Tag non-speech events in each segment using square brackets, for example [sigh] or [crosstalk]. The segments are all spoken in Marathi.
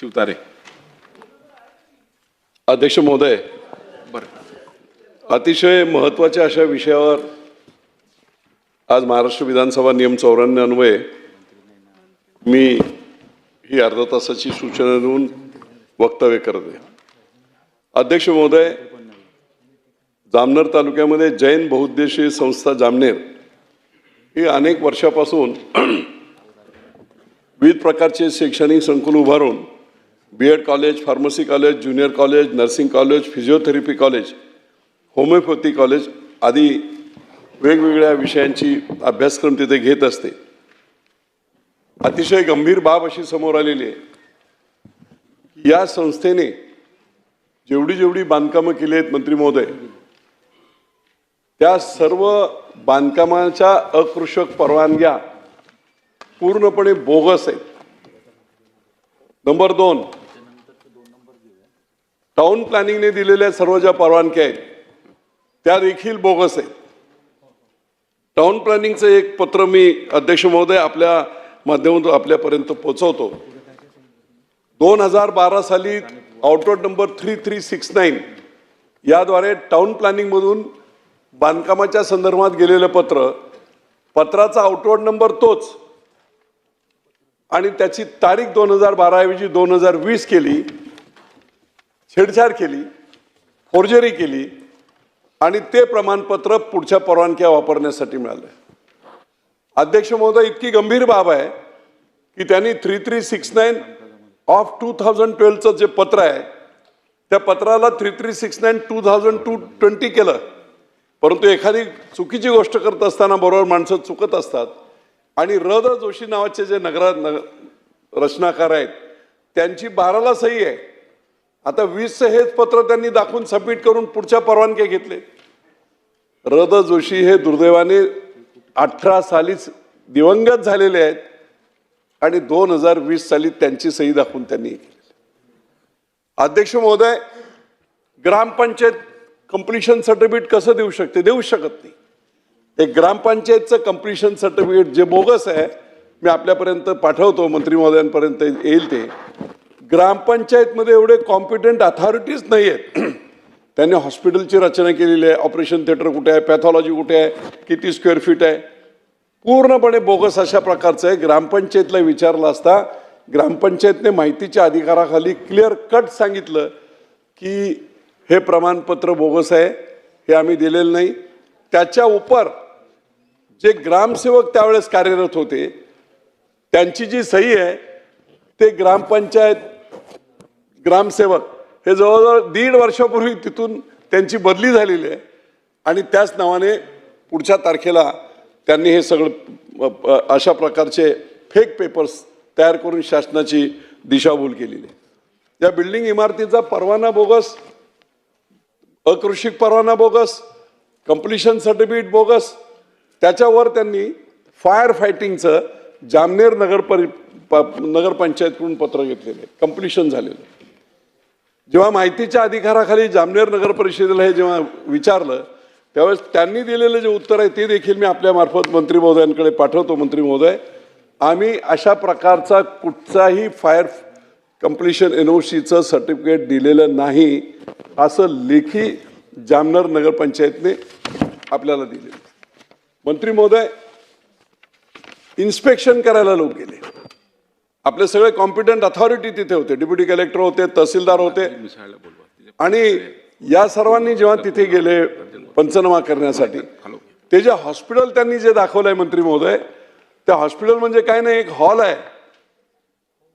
शिवतारे अध्यक्ष महोदय बरं. अतिशय महत्त्वाच्या अशा विषयावर आज महाराष्ट्र विधानसभा नियम चौऱ्याण्णव अन्वये मी ही अर्धा तासाची सूचना देऊन वक्तव्य करत अध्यक्ष महोदय जामनेर तालुक्यामध्ये जैन बहुउद्देशीय संस्था जामनेर ही अनेक वर्षापासून [clears throat] विविध प्रकारचे शैक्षणिक संकुल उभारून B Ed college pharmacy college junior college nursing college physiotherapy college homoeopathy college आदी वेगवेगळ्या विषयांची अभ्यासक्रम तिथे घेत असते. अतिशय गंभीर बाब अशी समोर आलेली आहे. या संस्थेने जेवढी जेवढी बांधकामं केली आहेत मंत्री महोदय त्या सर्व बांधकामाच्या अकृषक परवानग्या पूर्णपणे बोगस आहेत. नंबर दोन टाउन प्लॅनिंगने दिलेल्या सर्व ज्या परवानग्या आहेत त्या देखील बोगस आहेत. टाउन प्लॅनिंगचं एक पत्र मी अध्यक्ष महोदय आपल्या माध्यमातून आपल्यापर्यंत पोहोचवतो. दोन हजार बारा साली outward number three three six nine याद्वारे टाउन प्लॅनिंगमधून बांधकामाच्या संदर्भात गेलेलं पत्र पत्राचा आउटवर्ड नंबर तोच. आणि त्याची तारीख दोन हजार बाराऐवजी दोन हजार वीस केली. छेडछाड केली फोर्जरी केली आणि ते प्रमाणपत्र पुढच्या परवानग्या वापरण्यासाठी मिळालं. अध्यक्ष महोदय इतकी गंभीर बाब आहे की त्यांनी three three six nine of two thousand ट्वेल्वचं जे पत्र आहे त्या पत्राला three three six nine two thousand two twenty केलं. परंतु एखादी चुकीची गोष्ट करत असताना बरोबर माणसं चुकत असतात आणि रद जोशी नावाचे जे नगरा नग रचनाकार आहेत त्यांची बाराला सही आहे. आता वीसचं हेच पत्र त्यांनी दाखवून सबमिट करून पुढच्या परवानग्या घेतले. रद जोशी हे दुर्दैवाने अठरा सालीच दिवंगत झालेले आहेत आणि दोन हजार वीस साली त्यांची सही दाखवून त्यांनी हे अध्यक्ष महोदय ग्रामपंचायत कम्प्लिशन सर्टिफिकेट कसं देऊ शकते? देऊ शकत नाही. ते ग्रामपंचायतचं कम्प्लिशन सर्टिफिकेट जे बोगस आहे मी आपल्यापर्यंत पाठवतो मंत्री महोदयांपर्यंत येईल ते. ग्रामपंचायतमध्ये एवढे कॉम्पिटंट अथॉरिटीज नाही आहेत त्यांनी हॉस्पिटलची रचना केलेली आहे ऑपरेशन थिएटर कुठे आहे पॅथॉलॉजी कुठे आहे किती स्क्वेअर फीट आहे. पूर्णपणे बोगस अशा प्रकारचं आहे. ग्रामपंचायतला विचारलं असता ग्रामपंचायतने माहितीच्या अधिकाराखाली क्लिअर कट सांगितलं की हे प्रमाणपत्र बोगस आहे हे आम्ही दिलेलं नाही. त्याच्या उपर जे ग्रामसेवक त्यावेळेस कार्यरत होते त्यांची जी सही आहे ते ग्रामपंचायत ग्रामसेवक. हे जवळजवळ दीड वर्षापूर्वी तिथून त्यांची बदली झालेली आहे. आणि त्याच नावाने पुढच्या तारखेला त्यांनी हे सगळं अशा प्रकारचे फेक पेपर्स तयार करून शासनाची दिशाभूल केलेली आहे. या बिल्डिंग इमारतीचा परवाना बोगस अकृषिक परवाना बोगस कम्प्लिशन सर्टिफिकेट बोगस त्याच्यावर त्यांनी फायर फायटिंगचं जामनेर नगर परि प- नगरपंचायतकडून पत्र घेतलेलं आहे. कम्प्लिशन झालेलं आहे. जेव्हा माहितीच्या अधिकाराखाली जामनेर नगर परिषदेला हे जेव्हा विचारलं त्यावेळेस त्यांनी दिलेलं जे उत्तर आहे ते देखील मी आपल्या मार्फत मंत्री महोदयांकडे पाठवतो. मंत्री महोदय आम्ही अशा प्रकारचा कुठचाही फायर कम्प्लिशन एन ओ सीचं सर्टिफिकेट दिलेलं नाही असं लेखी जामनेर नगरपंचायतने आपल्याला दिले मंत्री महोदय इन्स्पेक्शन करायला लोक गेले. आपले सगळे कॉम्पिटंट अथॉरिटी तिथे होते. डेप्युटी कलेक्टर होते तहसीलदार होते. आणि या सर्वांनी जेव्हा तिथे गेले पंचनामा करण्यासाठी ते जे हॉस्पिटल त्यांनी जे दाखवलंय मंत्री महोदय त्या हॉस्पिटल म्हणजे काय नाही एक हॉल आहे.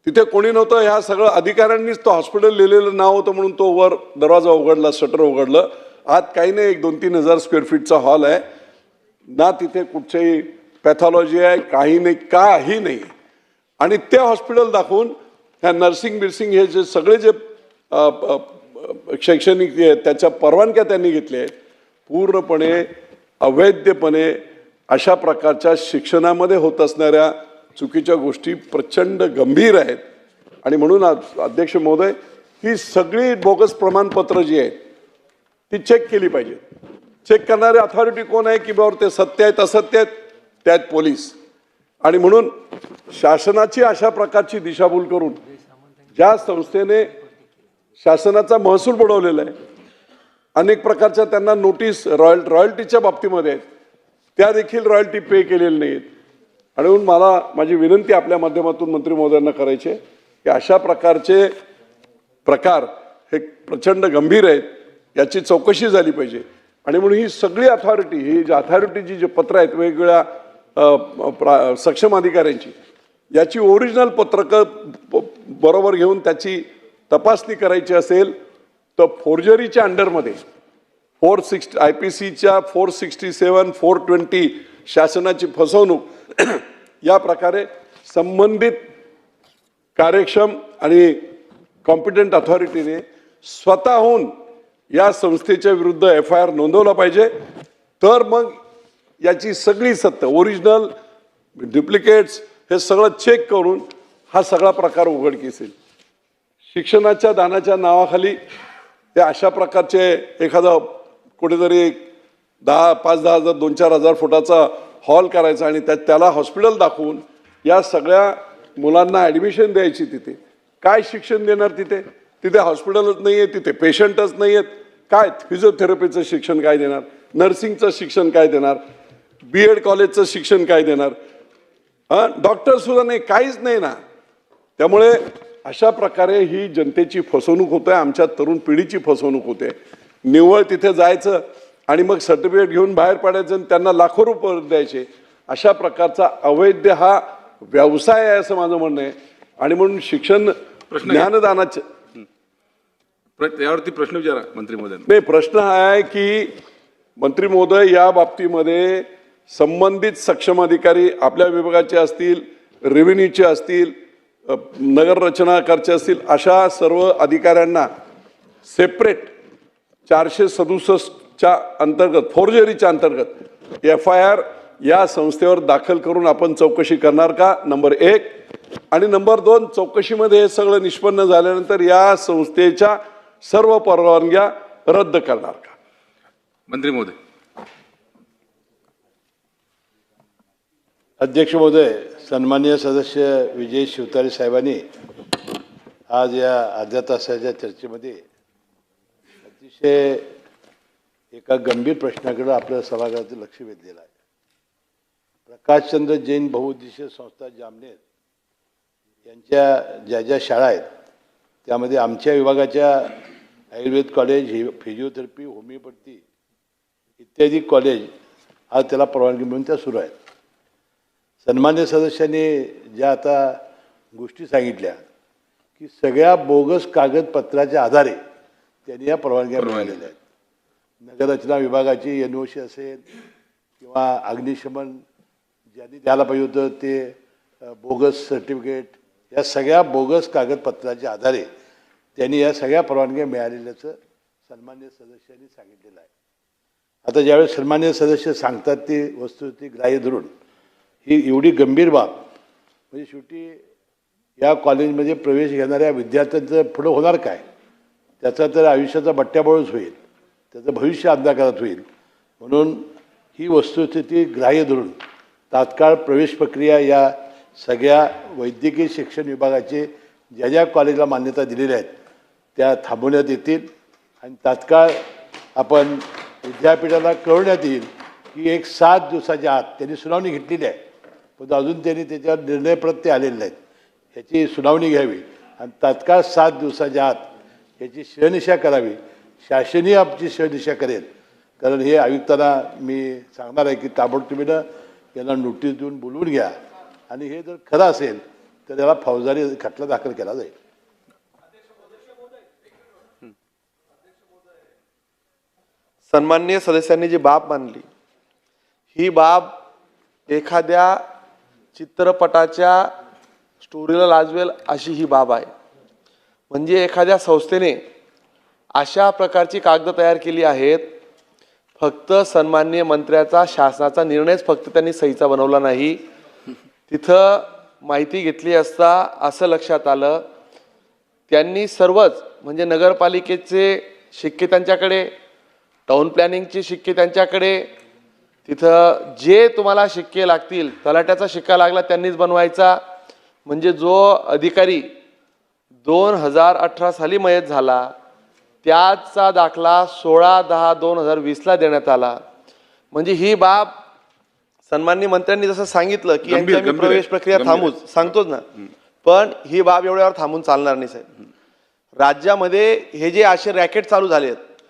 तिथे कोणी नव्हतं ह्या सगळं अधिकाऱ्यांनीच तो हॉस्पिटल लिहिलेलं नाव होतं म्हणून तो वर दरवाजा उघडला शटर उघडलं. आत काही नाही एक दोन तीन हजार स्क्वेअर फीटचा हॉल आहे. ना तिथे कुठच्याही पॅथॉलॉजी आहे काही नाही काही नाही. आणि ते हॉस्पिटल दाखवून ह्या नर्सिंग बिर्सिंग हे जे सगळे जे शैक्षणिक जे आहेत त्याच्या परवानग्या त्यांनी घेतल्या आहेत पूर्णपणे अवैधपणे अशा प्रकारच्या शिक्षणामध्ये होत असणाऱ्या चुकीच्या गोष्टी प्रचंड गंभीर आहेत. आणि म्हणून अध्यक्ष महोदय ही सगळी बोगस प्रमाणपत्र जी आहेत ती चेक केली पाहिजेत. चेक करणारे अथॉरिटी कोण आहे की बाबा ते सत्य आहेत असत्य आहेत त्यात पोलीस. आणि म्हणून शासनाची अशा प्रकारची दिशाभूल करून ज्या संस्थेने शासनाचा महसूल बुडवलेला आहे अनेक प्रकारच्या त्यांना नोटीस रॉयल रॉयल्टीच्या बाबतीमध्ये आहेत. त्या देखील रॉयल्टी पे केलेल्या नाहीत. आणि म्हणून मला माझी विनंती आपल्या माध्यमातून मंत्री महोदयांना करायची आहे की अशा प्रकारचे प्रकार हे प्रचंड गंभीर आहेत याची चौकशी झाली पाहिजे. आणि म्हणून ही सगळी अथॉरिटी ही जी अथॉरिटीची जी पत्रं आहेत वेगवेगळ्या प्रा- सक्षम अधिकाऱ्यांची. याची ओरिजिनल पत्रकं ब- बरोबर घेऊन त्याची तपासणी करायची असेल तर फोर्जरीच्या अंडरमध्ये फोर सिक्स आय पी सीच्या four sixty seven four twenty शासनाची फसवणूक [clears throat] या प्रकारे संबंधित कार्यक्षम आणि कॉम्पिटंट अथॉरिटीने स्वतःहून या संस्थेच्या विरुद्ध एफ आय आर नोंदवला पाहिजे. तर मग याची सगळी सत्य ओरिजिनल डुप्लिकेट्स हे सगळं चेक करून हा सगळा प्रकार उघडकीस येईल. शिक्षणाच्या दानाच्या नावाखाली ते अशा प्रकारचे एखादा कुठेतरी एक दहा पाच दहा हजार दोन चार हजार फुटाचा हॉल करायचा आणि त्यात त्याला हॉस्पिटल दाखवून या सगळ्या मुलांना ॲडमिशन द्यायची तिथे. काय शिक्षण देणार तिथे? तिथे हॉस्पिटलच नाही आहे तिथे पेशंटच नाही आहेत काय फिजिओथेरपीचं शिक्षण काय देणार? नर्सिंगचं शिक्षण काय देणार? बी एड कॉलेजचं शिक्षण काय देणार? हां? डॉक्टर सुद्धा नाही काहीच नाही ना. त्यामुळे अशा प्रकारे ही जनतेची फसवणूक होते आमच्या तरुण पिढीची फसवणूक होते. निव्वळ तिथे जायचं आणि मग सर्टिफिकेट घेऊन बाहेर पडायचं आणि त्यांना लाखो रुपये द्यायचे. अशा प्रकारचा अवैध हा व्यवसाय आहे असं माझं म्हणणं आहे. आणि म्हणून शिक्षण. ज्ञानदानाचे त्यावरती प्रश्न विचारा मंत्री महोदयांना. नाही प्रश्न हा आहे की मंत्री महोदय या बाबतीमध्ये संबंधित सक्षम अधिकारी आपल्या विभागाचे असतील रेव्हेन्यूचे असतील नगररचनाकारचे नगर रचनाकारचे असतील अशा सर्व अधिकाऱ्यांना सेपरेट चारशे सदुसष्टच्या अंतर्गत फोर्जरीच्या अंतर्गत एफ आय आर या संस्थेवर दाखल करून आपण चौकशी करणार का? नंबर एक. आणि नंबर दोन चौकशीमध्ये हे सगळं निष्पन्न झाल्यानंतर या संस्थेच्या सर्व परवानग्या रद्द करणार का? मंत्री मोदी. अध्यक्ष महोदय सन्मान्य सदस्य विजय शिवतारे साहेबांनी आज या अर्ध्या तासाच्या चर्चेमध्ये अतिशय एका गंभीर प्रश्नाकडे आपल्या सभागृहाचं लक्ष वेधलेलं आहे. प्रकाशचंद्र जैन बहुउद्देशीय संस्था जामनेर यांच्या ज्या ज्या शाळा आहेत त्यामध्ये आमच्या विभागाच्या आयुर्वेद कॉलेज ही फिजिओथेरपी होमिओपॅथी इत्यादी कॉलेज आज त्याला परवानगी मिळून त्या सुरू आहेत. सन्मान्य सदस्यांनी ज्या आता गोष्टी सांगितल्या की सगळ्या बोगस कागदपत्राच्या आधारे त्यांनी या परवानग्या मिळालेल्या आहेत. नगररचना विभागाची एन ओ सी असेल किंवा अग्निशमन ज्यांनी द्यायला पाहिजे होतं ते बोगस सर्टिफिकेट या सगळ्या बोगस कागदपत्राच्या आधारे त्यांनी या सगळ्या परवानग्या मिळालेल्याचं सन्मान्य सदस्यांनी सांगितलेलं आहे. आता ज्यावेळेस सन्मान्य सदस्य सांगतात ती वस्तुस्थिती ग्राह्य धरून ही एवढी गंभीर बाब. म्हणजे शेवटी या कॉलेजमध्ये प्रवेश घेणाऱ्या विद्यार्थ्यांचं पुढं होणार काय? त्याचा तर आयुष्याचा बट्ट्याबोळच होईल. त्याचं भविष्य अंधकारात होईल. म्हणून ही वस्तुस्थिती ग्राह्य धरून तात्काळ प्रवेश प्रक्रिया या सगळ्या वैद्यकीय शिक्षण विभागाचे ज्या ज्या कॉलेजला मान्यता दिलेल्या आहेत त्या थांबवण्यात येतील आणि तात्काळ आपण विद्यापीठाला कळवण्यात येईल की एक सात दिवसाच्या आत त्यांनी सुनावणी घेतलेली आहे. पण अजून त्यांनी त्याच्यावर निर्णय प्रत्यय आलेले नाहीत. ह्याची सुनावणी घ्यावी आणि तात्काळ सात दिवसाच्या आत याची शहनिशा करावी. शासनही आमची शहनिशा करेल. कारण हे आयुक्तांना मी सांगणार आहे की ताबडतोबीनं यांना नोटीस देऊन बोलवून घ्या. आणि हे जर खरं असेल तर त्याला फौजदारी खटला दाखल केला जाईल. सन्माननीय सदस्यांनी जी बाब मानली ही बाब एखाद्या चित्रपटाच्या स्टोरीला लाजवेल अशी ही बाब आहे. म्हणजे एखाद्या संस्थेने अशा प्रकारची कागद तयार केली आहेत फक्त सन्माननीय मंत्र्याचा शासनाचा निर्णयच फक्त त्यांनी सहीचा बनवला नाही. तिथं माहिती घेतली असता असं लक्षात आलं त्यांनी सर्वच म्हणजे नगरपालिकेचे शिक्के त्यांच्याकडे टाऊन प्लॅनिंगचे शिक्के त्यांच्याकडे तिथं जे तुम्हाला शिक्के लागतील तलाट्याचा शिक्का लागला त्यांनीच बनवायचा. म्हणजे जो अधिकारी दोन हजार अठरा साली मयत झाला त्याचा दाखला सोळा दहा दोन हजार वीसला देण्यात आला. म्हणजे ही बाब सन्माननीय मंत्र्यांनी जसं सांगितलं की गंभीर- यांची आम्ही गंभीर. आहे. प्रवेश प्रक्रिया. थांबूच. सांगतोच ना. पण ही बाब एवढ्यावर थांबून चालणार नाही साहेब. राज्यामध्ये हे जे असे रॅकेट चालू झाले आहेत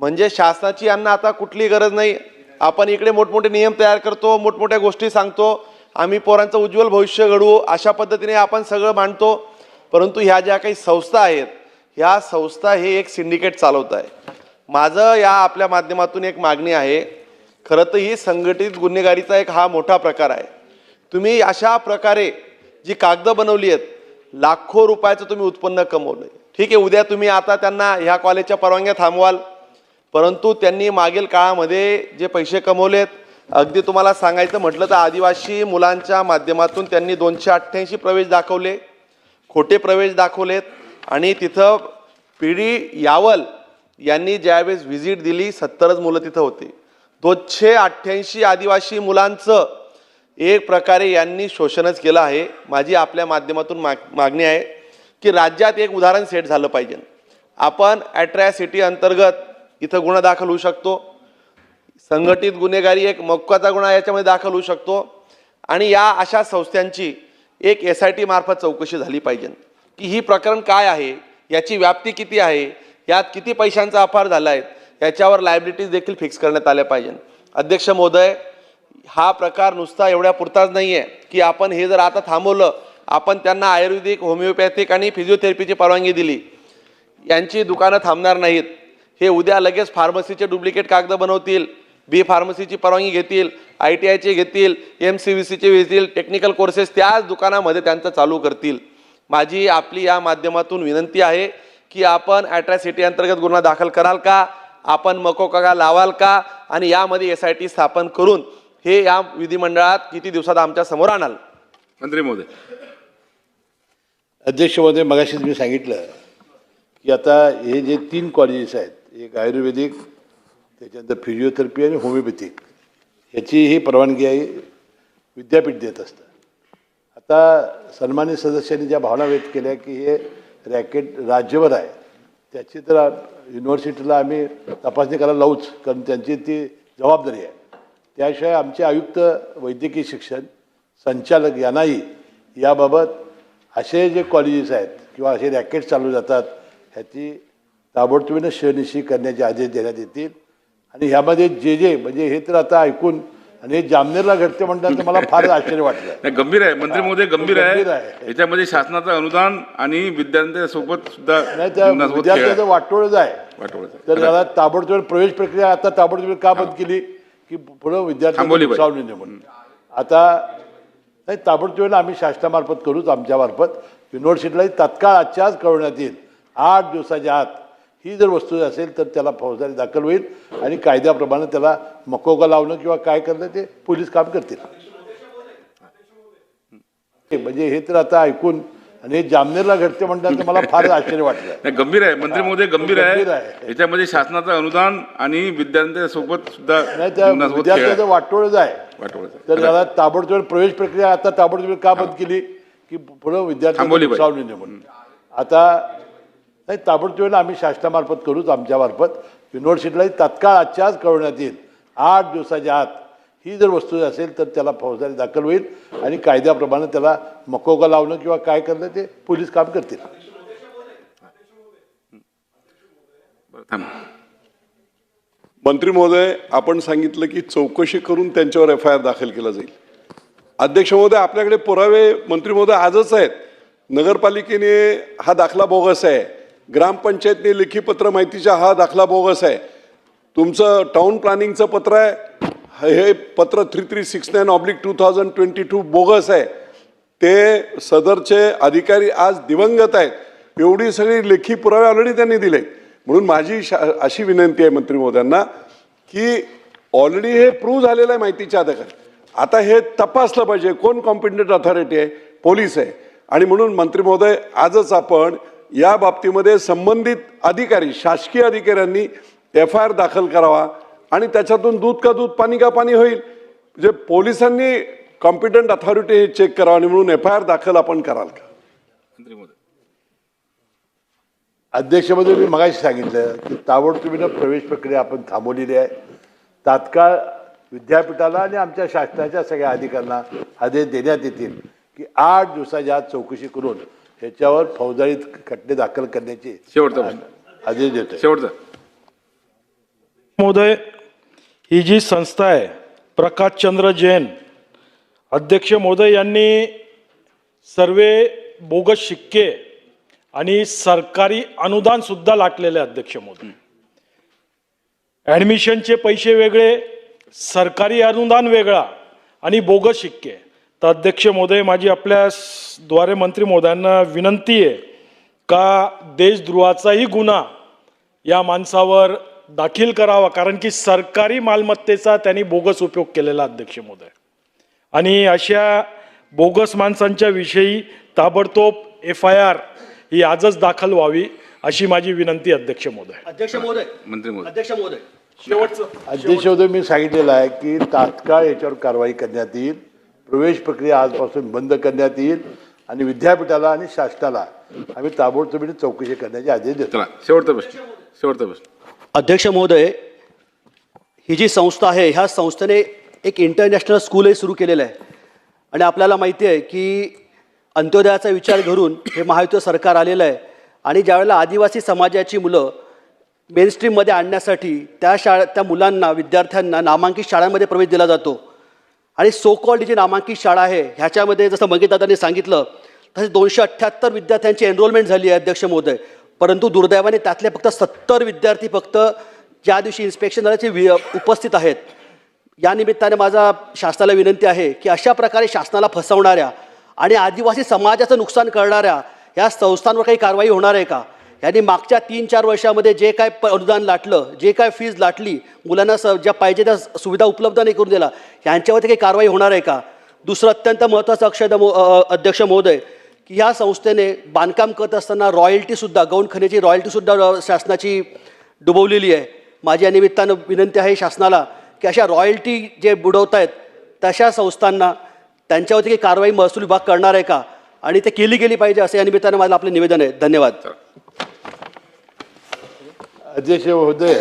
म्हणजे शासनाची यांना आता कुठली गरज नाही आपण इकडे मोठमोठे नियम तयार करतो मोठमोठ्या गोष्टी सांगतो आम्ही पोरांचं उज्ज्वल भविष्य घडवू अशा पद्धतीने आपण सगळं मांडतो. परंतु ह्या ज्या काही संस्था आहेत ह्या संस्था हे एक सिंडिकेट चालवत आहे. माझं या आपल्या माध्यमातून एक मागणी आहे खरं तर ही संघटित गुन्हेगारीचा एक हा मोठा प्रकार आहे. तुम्ही अशा प्रकारे जी कागदं बनवली आहेत लाखो रुपयाचं तुम्ही उत्पन्न कमवलंय. ठीक आहे उद्या तुम्ही आता त्यांना ह्या कॉलेजच्या परवानग्या थांबवाल परंतु त्यांनी मागील काळामध्ये जे पैसे कमवलेत अगदी तुम्हाला सांगायचं म्हटलं तर आदिवासी मुलांच्या माध्यमातून त्यांनी दोनशे अठ्ठ्याऐंशी प्रवेश दाखवले खोटे प्रवेश दाखवलेत आणि तिथं पी डी यावल यांनी ज्यावेळेस व्हिजिट दिली सत्तरच मुलं तिथं होते. दोनशे अठ्ठ्याऐंशी आदिवासी मुलांचं एक प्रकारे यांनी शोषणच केलं आहे. माझी आपल्या माध्यमातून माग मागणी आहे की राज्यात एक उदाहरण सेट झालं पाहिजे. आपण ॲट्रॅसिटी अंतर्गत इथं गुन्हा दाखल होऊ शकतो. संघटित गुन्हेगारी एक मक्काचा गुन्हा याच्यामध्ये दाखल होऊ शकतो. आणि या अशा संस्थांची एक एस आय टी मार्फत चौकशी झाली पाहिजे. की ही प्रकरण काय आहे? याची व्याप्ती किती आहे? यात किती पैशांचा अपहार झाला आहे याच्यावर लायबिलिटीज देखील फिक्स करण्यात आल्या पाहिजे अध्यक्ष महोदय हा प्रकार नुसता एवढ्या पुरताच नाही आहे की आपण हे जर आता थांबवलं आपण त्यांना आयुर्वेदिक होमिओपॅथिक आणि फिजिओथेरपीची परवानगी दिली. यांची दुकानं थांबणार नाहीत. हे उद्या लगेच फार्मसीचे डुप्लिकेट कागद बनवतील बी फार्मसीची परवानगी घेतील आय टी आयचे घेतील एम सी व्ही सीचे घेतील टेक्निकल कोर्सेस त्याच दुकानामध्ये त्यांचं चालू करतील. माझी आपली या माध्यमातून विनंती आहे की आपण ॲट्रॅसिटी अंतर्गत गुन्हा दाखल कराल का? आपण मकोका लावाल का? आणि यामध्ये एस आय टी स्थापन करून हे या विधिमंडळात किती दिवसात आमच्यासमोर आणाल? मंत्री महोदय. अध्यक्ष महोदय मगाशीच मी सांगितलं की आता हे जे तीन कॉलेजेस आहेत एक आयुर्वेदिक त्याच्यानंतर फिजिओथेरपी आणि होमिओपॅथिक ह्याची ही परवानगी आहे विद्यापीठ देत असतं. आता सन्मानित सदस्यांनी ज्या भावना व्यक्त केल्या की हे रॅकेट राज्यभर आहे त्याची तर युनिव्हर्सिटीला आम्ही तपासणी करायला लावूच कारण त्यांची ती जबाबदारी आहे. त्याशिवाय आमचे आयुक्त वैद्यकीय शिक्षण संचालक यांनाही याबाबत असे जे कॉलेजेस आहेत किंवा असे रॅकेट चालू जातात ह्याची ताबडतोबीनं शहनिशी करण्याचे आदेश देण्यात येतील. आणि ह्यामध्ये जे जे म्हणजे हे तर आता ऐकून आणि हे जामनेरला घडते म्हणतात मला फार आश्चर्य वाटलं. नाही गंभीर आहे. मंत्री महोदय गंभीर आहे. याच्यामध्ये शासनाचं अनुदान आणि विद्यार्थ्यांसोबत सुद्धा नाही त्या विद्यार्थ्याचं. वाटोळच आहे. तर याला ताबडतोब प्रवेश प्रक्रिया आता ताबडतोब का बंद केली? की पुढं विद्यार्थी म्हणून. आता नाही ताबडतोब आम्ही शासनामार्फत करूच आमच्यामार्फत. युनिव्हर्सिटीलाही तात्काळ आजच्या आज कळवण्यात येईल. आठ दिवसाच्या आत ही जर वस्तू असेल तर त्याला फौजदारी दाखल होईल आणि कायद्याप्रमाणे त्याला मकोका लावणं किंवा काय करणं ते पोलीस काम करतील. हे म्हणजे हे तर आता ऐकून आणि हे जामनेरला घडते म्हणतात मला फार आश्चर्य वाटलं. गंभीर आहे. मंत्री महोदय गंभीर आहे. याच्यामध्ये शासनाचं अनुदान आणि विद्यार्थ्यांसोबत सुद्धा. विद्यार्थ्याचं वाटोळच आहे. तर याला ताबडतोब प्रवेश प्रक्रिया आता ताबडतोब का बंद केली? की पुढं विद्यार्थी म्हणून. आता नाही ताबडतोब आम्ही शासनामार्फत करूच आमच्यामार्फत. युनिव्हर्सिटीलाही तात्काळ आजच्या आज कळवण्यात येईल. आठ दिवसाच्या आत ही जर वस्तू असेल तर त्याला फौजदारी दाखल होईल आणि कायद्याप्रमाणे त्याला मकोका लावणं किंवा काय करणं ते पोलीस काम करतील. मंत्री महोदय आपण सांगितलं की चौकशी करून त्यांच्यावर एफ आय आर दाखल केला जाईल. अध्यक्ष महोदय आपल्याकडे पुरावे मंत्री महोदय आजच आहेत. नगरपालिकेने हा दाखला बोगस आहे. ग्रामपंचायतने लेखी पत्र माहितीचा हा दाखला बोगस आहे. तुमचं टाउन प्लॅनिंगचं पत्र आहे. हे पत्र three three six nine oblique two thousand twenty two bogus आहे. ते सदरचे अधिकारी आज दिवंगत आहेत. एवढी सगळी लेखी पुरावे ऑलरेडी त्यांनी दिले म्हणून माझी शा अशी विनंती आहे मंत्री महोदयांना की ऑलरेडी हे प्रूव्ह झालेलं आहे माहितीच्या आधार आता हे तपासलं पाहिजे. कोण कॉम्पिटंट अथॉरिटी आहे? पोलीस आहे. आणि म्हणून मंत्री महोदय आजच आपण या बाबतीमध्ये संबंधित अधिकारी शासकीय अधिकाऱ्यांनी एफ आय आर दाखल करावा आणि त्याच्यातून दूध का दूध पाणी का पाणी होईल. म्हणजे पोलिसांनी कॉम्पिटंट अथॉरिटी हे चेक करावं आणि म्हणून एफ आय आर दाखल आपण कराल का? अध्यक्ष महोदय अध्यक्षमध्ये मी मगाशी सांगितलं की ताबडतोबीनं प्रवेश प्रक्रिया आपण थांबवलेली आहे. तात्काळ विद्यापीठाला आणि आमच्या शासनाच्या सगळ्या अधिकाऱ्यांना आदेश देण्यात येतील की आठ दिवसाच्या आत चौकशी करून ह्याच्यावर फौजदारी खटले दाखल करण्याचे शेवटचा प्रश्न. आदेश देतोय. शेवटचा. महोदय ही जी संस्था आहे प्रकाशचंद्र जैन अध्यक्ष महोदय यांनी सर्वे बोगस शिक्के आणि सरकारी अनुदान सुद्धा लाटलेले अध्यक्ष महोदय. ॲडमिशनचे पैसे वेगळे सरकारी अनुदान वेगळा आणि बोगस शिक्के. तर अध्यक्ष महोदय माझी आपल्या द्वारे मंत्री महोदयांना विनंती आहे का देशद्रोहाचाही गुन्हा या माणसावर दाखल करावा? कारण की सरकारी मालमत्तेचा त्यांनी बोगस उपयोग केलेला अध्यक्ष महोदय. आणि अशा बोगस माणसांच्या विषयी ताबडतोब एफ आय आर ही आजच दाखल व्हावी अशी माझी विनंती अध्यक्ष महोदय. अध्यक्ष महोदय. मंत्री महोदय. अध्यक्ष महोदय. शेवटचं अध्यक्षोदय मी सांगितलेलं आहे की तात्काळ याच्यावर कारवाई करण्यात येईल. प्रवेश प्रक्रिया आजपासून बंद करण्यात येईल आणि विद्यापीठाला आणि शासनाला आम्ही ताबडतोबीने चौकशी करण्याचे आदेश देतो. शेवटचा प्रश्न. शेवटचा प्रश्न. अध्यक्ष महोदय ही जी संस्था आहे ह्या संस्थेने एक इंटरनॅशनल स्कूलही सुरू केलेलं आहे. आणि आपल्याला माहिती आहे की अंत्योदयाचा विचार करून हे महायुतीय सरकार आलेलं आहे. आणि ज्यावेळेला आदिवासी समाजाची मुलं मेनस्ट्रीममध्ये आणण्यासाठी त्या शाळा त्या मुलांना विद्यार्थ्यांना नामांकित शाळांमध्ये प्रवेश दिला जातो आणि सो कॉल्ड जी नामांकित शाळा आहे ह्याच्यामध्ये जसं मंगीतदादांनी सांगितलं तसे दोनशे अठ्ठ्याहत्तर विद्यार्थ्यांची एनरोलमेंट झाली आहे अध्यक्ष महोदय. परंतु दुर्दैवाने त्यातले फक्त सत्तर विद्यार्थी फक्त ज्या दिवशी इन्स्पेक्शन झाल्याचे वि उपस्थित आहेत. या निमित्ताने माझा शासनाला विनंती आहे की अशा प्रकारे शासनाला फसवणाऱ्या आणि आदिवासी समाजाचं नुकसान करणाऱ्या या संस्थांवर काही कारवाई होणार आहे का? यांनी मागच्या तीन चार वर्षामध्ये जे काय प- अनुदान लाटलं जे काय फीज लाटली मुलांना स ज्या पाहिजे त्या सुविधा उपलब्ध नाही करून दिला यांच्यावरती काही कारवाई होणार आहे का? दुसरं अत्यंत महत्त्वाचं अक्षय मो- अध्यक्ष महोदय की ह्या संस्थेने बांधकाम करत असताना रॉयल्टीसुद्धा गौण खनेची रॉयल्टीसुद्धा शासनाची डुबवलेली आहे. माझी या निमित्तानं विनंती आहे शासनाला की अशा रॉयल्टी जे बुडवत आहेत तशा संस्थांना त्यांच्यावरती काही कारवाई महसूल विभाग करणार आहे का? आणि ते केली गेली पाहिजे असं या निमित्तानं माझं आपलं निवेदन आहे. धन्यवाद. अध्यक्ष महोदय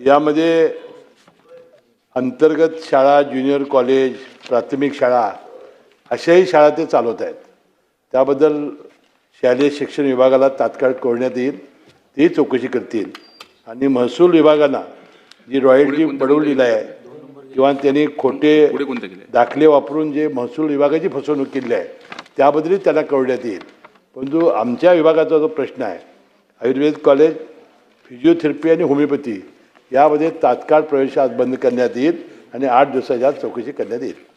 यामध्ये अंतर्गत शाळा ज्युनियर कॉलेज प्राथमिक शाळा अशाही शाळा ते चालवत आहेत. त्याबद्दल शालेय शिक्षण विभागाला तात्काळ कळण्यात येईल तेही चौकशी करतील. आणि महसूल विभागानं जी रॉयल्टी बडवलेली आहे किंवा त्यांनी खोटे? दाखले वापरून जे महसूल विभागाची फसवणूक केली आहे त्याबद्दलही त्यांना कळण्यात येईल. परंतु आमच्या विभागाचा जो प्रश्न आहे आयुर्वेद कॉलेज फिजिओथेरपी आणि होमिओपॅथी यामध्ये तात्काळ प्रवेश आज बंद करण्यात येईल आणि आठ दिवसाच्या चौकशी करण्यात येईल.